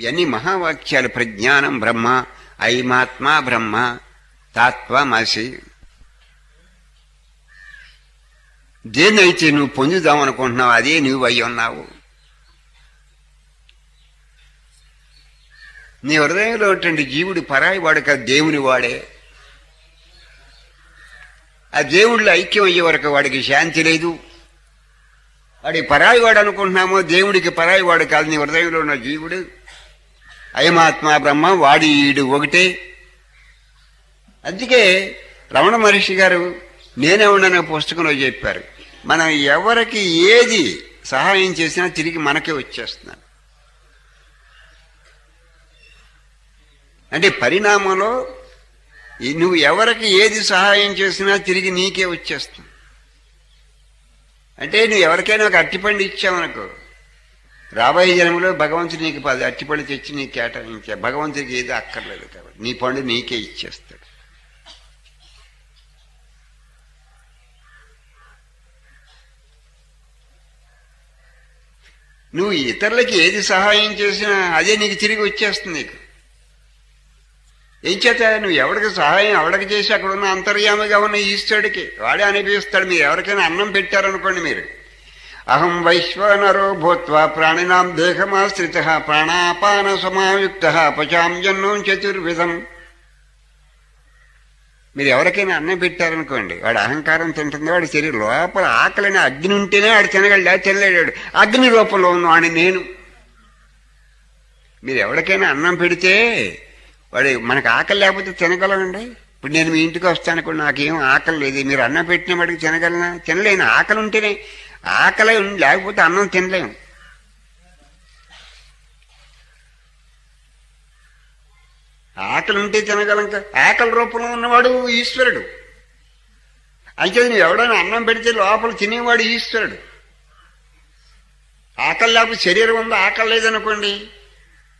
ఇవన్నీ మహావాక్యాలు ప్రజ్ఞానం బ్రహ్మ ఐమాత్మా బ్రహ్మ తాత్వమసి. దేన్నైతే నువ్వు పొందుదాం అనుకుంటున్నావు అదే నువ్వు అయి ఉన్నావు. నీ హృదయంలో ఉన్నటువంటి జీవుడు పరాయి వాడు కాదు దేవుని వాడే. ఆ దేవుళ్ళు ఐక్యం అయ్యే వరకు వాడికి శాంతి లేదు. వాడి పరాయి వాడు అనుకుంటున్నామో దేవుడికి పరాయి వాడు కాదు నీ హృదయంలో ఉన్న జీవుడు. అయమాత్మ బ్రహ్మ వాడి ఈడు ఒకటే. అందుకే రమణ మహర్షి గారు నేనే ఉండనే పుస్తకంలో చెప్పారు. మనం ఎవరికి ఏది సహాయం చేసినా తిరిగి మనకే వచ్చేస్తున్నాను అంటే పరిణామంలో ఈ నువ్వు ఎవరికి ఏది సహాయం చేసినా తిరిగి నీకే వచ్చేస్తుంది. అంటే నువ్వు ఎవరికైనా ఒక అట్టిపండు ఇచ్చావనుకో రాబోయే జన్మలో భగవంతుడు నీకు పది అట్టిపళ్ళు తెచ్చి నీకు కేటాయించా భగవంతుడికి ఏది అక్కర్లేదు కాబట్టి. నీ పండు నీకే ఇచ్చేస్తాడు. నువ్వు ఇతరులకి ఏది సహాయం చేసినా అదే నీకు తిరిగి వచ్చేస్తుంది నీకు. ఏం చేత? నువ్వు ఎవరికి సహాయం ఎవరికి చేసి అక్కడ ఉన్న అంతర్యామిగా ఉన్న ఈశ్వరుడికి వాడే అనిపిస్తాడు మీరు ఎవరికైనా అన్నం పెట్టారనుకోండి మీరు. అహం వైశ్వనరో భూత్వా ప్రాణినాం దేహమాశ్రిత ప్రాణాపాన సమాయుక్త పచాంజన్నం చతుర్విధం. మీరు ఎవరికైనా అన్నం పెట్టారనుకోండి వాడు అహంకారం తింటుంది వాడి శరీరం లోపల ఆకలిని అగ్ని ఉంటేనే వాడు తినగలడా తినలేడాడు అగ్ని రూపంలో ఉన్నవాడిని నేను. మీరు ఎవరికైనా అన్నం పెడితే వాడు మనకు ఆకలి లేకపోతే తినగలమండి ఇప్పుడు నేను మీ ఇంటికి వస్తాను నాకు నాకేం ఆకలి లేదు. మీరు అన్నం పెట్టిన వాడికి తినగలనా? తినలేను. ఆకలి ఉంటేనే ఆకలి లేకపోతే అన్నం తినలేము ఆకలి ఉంటే తినగలం ఆకలి రూపంలో ఉన్నవాడు ఈశ్వరుడు. అయితే నువ్వు ఎవడైనా అన్నం పెడితే లోపల తినేవాడు ఈశ్వరుడు. ఆకలి లేకపోతే శరీరం ఉందో? ఆకలి లేదనుకోండి.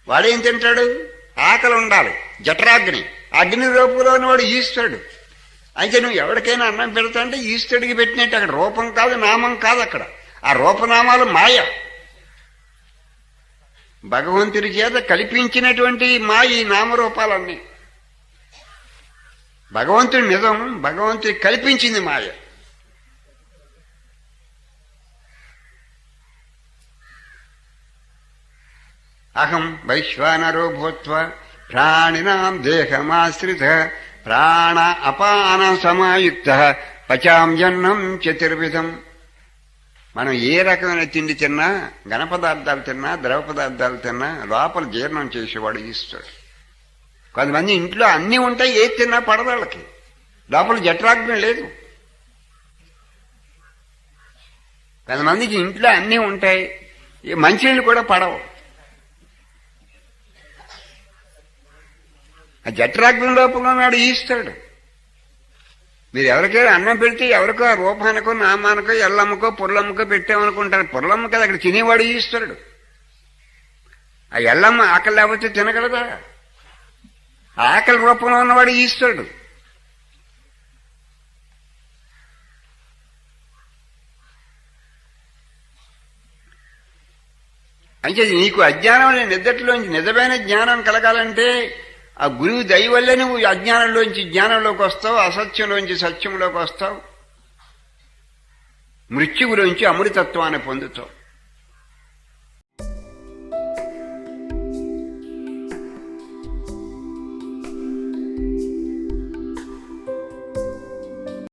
వాడేం తింటాడు? ఆకలి ఉండాలి. జఠరాగ్ని. అగ్ని రూపంలో ఉన్నవాడు ఈశ్వరుడు. అయితే నువ్వు ఎవరికైనా అన్నం పెడతా అంటే ఈశ్వరుడికి పెట్టినట్టు అక్కడ. రూపం కాదు నామం కాదు అక్కడ. ఆ రూపనామాలు మాయ. భగవంతుడి చేత కల్పించినటువంటి మా ఈ నామరూపాలన్నీ. భగవంతుడి నిజం భగవంతుడి కల్పించింది మాయ. అహం వైశ్వానరో భూత్వ ప్రాణినాం దేహమాశ్రిత ప్రాణ అపాన సమాయుక్త పచాంజన్నం చతుర్విధం. మనం ఏ రకమైన తిండి తిన్నా ఘన పదార్థాలు తిన్నా ద్రవ పదార్థాలు తిన్నా లోపల జీర్ణం చేసేవాడు ఈశ్వరుడు. కొంతమంది ఇంట్లో అన్నీ ఉంటాయి ఏది తిన్నా పడదాళ్ళకి లోపల జఠరాగ్ని లేదు. కొంతమందికి ఇంట్లో అన్నీ ఉంటాయి మంచి మంచినీళ్ళు కూడా పడవు. ఆ జఠరాగ్ని లోపల వాడు ఈస్తాడు మీరు ఎవరికైనా అన్నం పెడితే ఎవరికో రూపానికో నామానికో ఎల్లమ్మకో పొర్లమ్మకో పెట్టామనుకుంటారు. పొర్లమ్మ కదా అక్కడ తినేవాడు ఈస్తాడు ఆ ఎల్లమ్మ ఆకలి లేకపోతే తినగలదా? ఆకలి రూపంలో ఉన్నవాడు ఈస్తాడు అంటే నీకు అజ్ఞానం నిద్రలోంచి నిజమైన జ్ఞానం కలగాలంటే ఆ గురువు దయ వల్లే నువ్వు అజ్ఞానంలోంచి జ్ఞానంలోకి వస్తావు అసత్యంలోంచి సత్యంలోకి వస్తావు. మృత్యువులోంచి అమృతత్వాన్ని పొందుతావు.